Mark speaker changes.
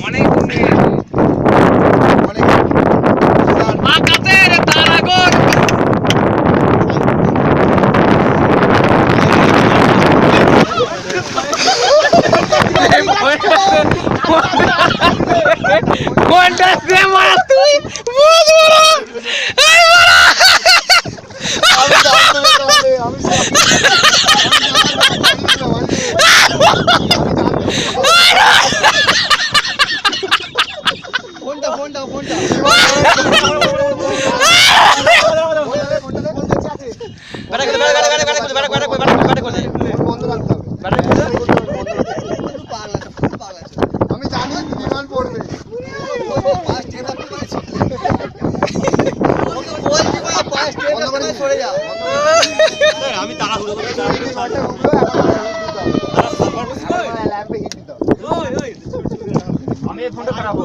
Speaker 1: অনেক
Speaker 2: অনেক
Speaker 1: আকাশের তারাগণ কোনটা সে মারা তুই বুঝ মারা এই মারা
Speaker 2: আমি জানতে হবে, আমি ফোনটা ফোনটা ফোনটা বন্ধ রাখতে হবে আমি জানি বিমান পড়বে।
Speaker 3: আমি তাড়াহুড়ো করে আমি এই ফোনটা খারাপ